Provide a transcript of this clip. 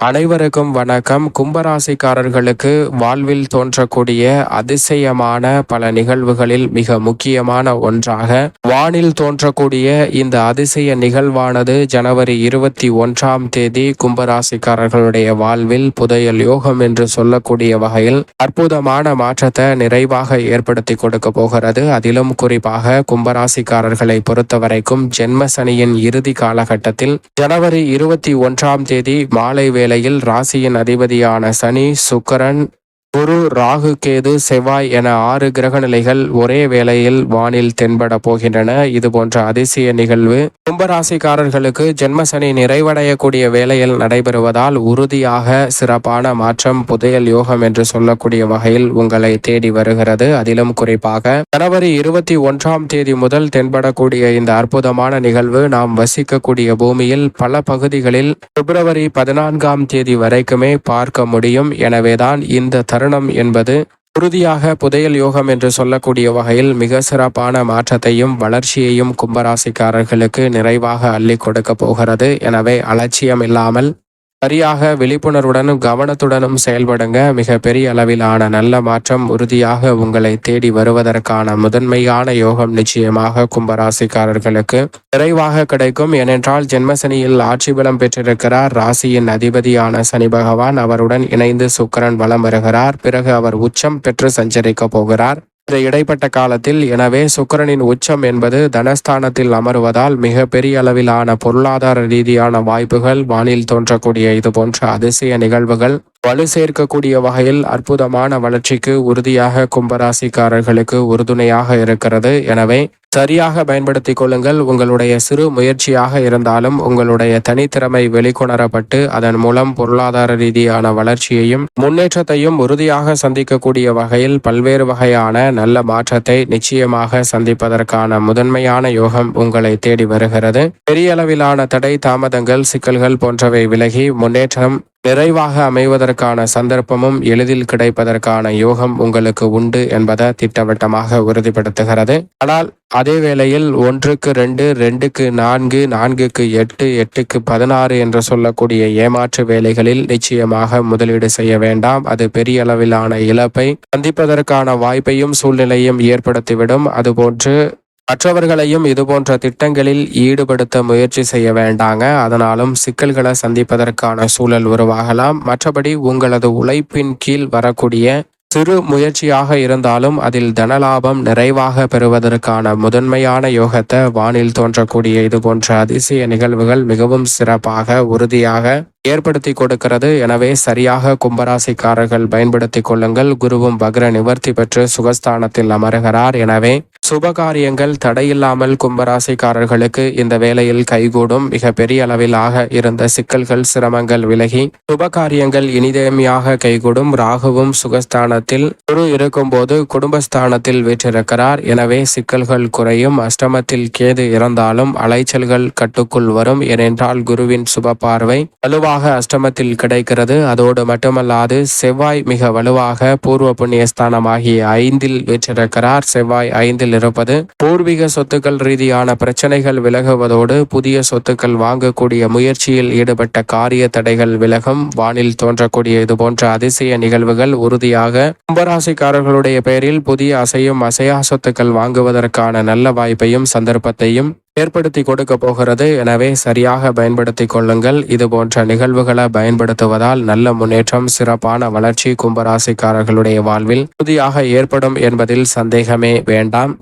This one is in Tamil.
அனைவருக்கும் வணக்கம். கும்பராசிக்காரர்களுக்கு வாழ்வில் தோன்றக்கூடிய அதிசயமான பல நிகழ்வுகளில் மிக முக்கியமான ஒன்றாக வானில் தோன்றக்கூடிய இந்த அதிசய நிகழ்வானது ஜனவரி இருபத்தி ஒன்றாம் தேதி கும்பராசிக்காரர்களுடைய வாழ்வில் புதையல் யோகம் என்று சொல்லக்கூடிய வகையில் அற்புதமான மாற்றத்தை நிறைவாக ஏற்படுத்தி கொடுக்க போகிறது. அதிலும் குறிப்பாக கும்பராசிக்காரர்களை பொறுத்தவரைக்கும் ஜென்ம சனியின் இறுதி காலகட்டத்தில் ஜனவரி இருபத்தி ஒன்றாம் தேதி மாலை வேளையில் ராசியின் அதிபதியான சனி சுக்கரன் குரு ராகு கேது செவ்வாய் என ஆறு கிரக நிலைகள் ஒரே வேளையில் வானில் தென்பட போகின்றன. இது போன்ற அதிசய நிகழ்வு கும்பராசிக்காரர்களுக்கு ஜென்மசனி நிறைவடையக்கூடிய வேளையில் நடைபெறுவதால் உறுதியாக சிறப்பான மாற்றம் புதையல் யோகம் என்று சொல்லக்கூடிய வகையில் உங்களை தேடி வருகிறது. அதிலும் குறிப்பாக ஜனவரி இருபத்தி ஒன்றாம் தேதி முதல் தென்படக்கூடிய இந்த அற்புதமான நிகழ்வு நாம் வசிக்கக்கூடிய பூமியில் பல பகுதிகளில் பிப்ரவரி பதினான்காம் தேதி வரைக்குமே பார்க்க முடியும். எனவேதான் இந்த தருணம் என்பது உறுதியாக புதையல் யோகம் என்று சொல்லக்கூடிய வகையில் மிக சிறப்பான மாற்றத்தையும் வளர்ச்சியையும் கும்பராசிக்காரர்களுக்கு நிறைவாக அள்ளி கொடுக்க போகிறது. எனவே அலட்சியம் இல்லாமல் சரியாக விழிப்புணர்வுடனும் கவனத்துடனும் செயல்படுங்க. மிகப்பெரிய அளவிலான நல்ல மாற்றம் உறுதியாக உங்களை தேடி வருவதற்கான முதன்மையான யோகம் நிச்சயமாக கும்பராசிக்காரர்களுக்கு நிறைவாக கிடைக்கும். ஏனென்றால் ஜென்மசனியில் ஆட்சி பலம் பெற்றிருக்கிறார். ராசியின் அதிபதியான சனி பகவான் அவருடன் இணைந்து சுக்கரன் வலம் வருகிறார். பிறகு அவர் உச்சம் பெற்று சஞ்சரிக்க போகிறார். இந்த இடைப்பட்ட காலத்தில் எனவே சுக்கரனின் உச்சம் என்பது தனஸ்தானத்தில் அமருவதால் மிக பெரிய அளவிலான பொருளாதார ரீதியான வாய்ப்புகள் வானில் தோன்றக்கூடிய இது போன்ற அதிசய நிகழ்வுகள் வலு சேர்க்கக்கூடிய வகையில் அற்புதமான வளர்ச்சிக்கு உறுதியாக கும்பராசிக்காரர்களுக்கு உறுதுணையாக இருக்கிறது. எனவே சரியாக பயன்படுத்திக் கொள்ளுங்கள். உங்களுடைய சிறு முயற்சியாக இருந்தாலும் உங்களுடைய தனித்திறமை வெளிக்கொணரப்பட்டு அதன் மூலம் பொருளாதார ரீதியான வளர்ச்சியையும் முன்னேற்றத்தையும் உறுதியாக சந்திக்கக்கூடிய வகையில் பல்வேறு வகையான நல்ல மாற்றத்தை நிச்சயமாக சந்திப்பதற்கான முதன்மையான யோகம் உங்களை தேடி வருகிறது. பெரிய அளவிலான தடை தாமதங்கள் சிக்கல்கள் போன்றவை விலகி முன்னேற்றம் நிறைவாக அமைவதற்கான சந்தர்ப்பமும் எளிதில் கிடைப்பதற்கான யோகம் உங்களுக்கு உண்டு என்பதை திட்டவட்டமாக உறுதிப்படுத்துகிறது. ஆனால் அதே வேளையில் ஒன்றுக்கு ரெண்டு ரெண்டுக்கு நான்கு நான்குக்கு எட்டு எட்டுக்கு பதினாறு என்று சொல்லக்கூடிய ஏமாற்று வேலைகளில் நிச்சயமாக முதலீடு செய்ய வேண்டாம். அது பெரிய அளவிலான இழப்பை சந்திப்பதற்கான வாய்ப்பையும் சூழ்நிலையும் ஏற்படுத்திவிடும். அதுபோன்று மற்றவர்களையும் இதுபோன்ற திட்டங்களில் ஈடுபடுத்த முயற்சி செய்ய வேண்டாங்க. அதனாலும் சிக்கல்களை சந்திப்பதற்கான சூழல் உருவாகலாம். மற்றபடி உங்களது உழைப்பின் கீழ் வரக்கூடிய சிறு முயற்சியாக இருந்தாலும் அதில் தனலாபம் நிறைவாக பெறுவதற்கான முதன்மையான யோகத்தை வானில் தோன்றக்கூடிய இது போன்ற அதிசய நிகழ்வுகள் மிகவும் சிறப்பாக உறுதியாக ஏற்படுத்தி கொடுக்கிறது. எனவே சரியாக கும்பராசிக்காரர்கள் பயன்படுத்தி கொள்ளுங்கள். குருவும் பக்ர நிவர்த்தி பெற்று சுகஸ்தானத்தில் அமருகிறார். எனவே சுபகாரியங்கள் தடையில்லாமல் கும்பராசிக்காரர்களுக்கு இந்த வேளையில் கைகூடும் மிக பெரிய அளவிலாக இருந்த சிக்கல்கள் சிரமங்கள் விலகி சுபகாரியங்கள் இனிதேமையாக கைகூடும் ராகுவும் சுகஸ்தானத்தில் குரு இருக்கும்போது குடும்பஸ்தானத்தில் வீற்றிருக்கிறார். எனவே சிக்கல்கள் குறையும் அஷ்டமத்தில் கேது இறந்தாலும் அலைச்சல்கள் கட்டுக்குள் வரும். ஏனென்றால் குருவின் சுப பார்வை வலுவாக அஷ்டமத்தில் கிடைக்கிறது. அதோடு மட்டுமல்லாது செவ்வாய் மிக வலுவாக பூர்வ புண்ணியஸ்தானமாகிய ஐந்தில் வீற்றிருக்கிறார். செவ்வாய் ஐந்தில் இருப்பது பூர்வீக சொத்துக்கள் ரீதியான பிரச்சனைகள் விலகுவதோடு புதிய சொத்துக்கள் வாங்கக்கூடிய முயற்சியில் ஈடுபட்ட காரிய தடைகள் விலகும். வானில் தோன்றக்கூடிய இது போன்ற அதிசய நிகழ்வுகள் உறுதியாக கும்பராசிக்காரர்களுடைய பெயரில் புதிய அசையும் அசையா சொத்துக்கள் வாங்குவதற்கான நல்ல வாய்ப்பையும் சந்தர்ப்பத்தையும் ஏற்படுத்தி கொடுக்க போகிறது. எனவே சரியாக பயன்படுத்தி கொள்ளுங்கள். இது போன்ற நிகழ்வுகளை பயன்படுத்துவதால் நல்ல முன்னேற்றம் சிறப்பான வளர்ச்சி கும்பராசிக்காரர்களுடைய வாழ்வில் உறுதியாக ஏற்படும் என்பதில் சந்தேகமே வேண்டாம்.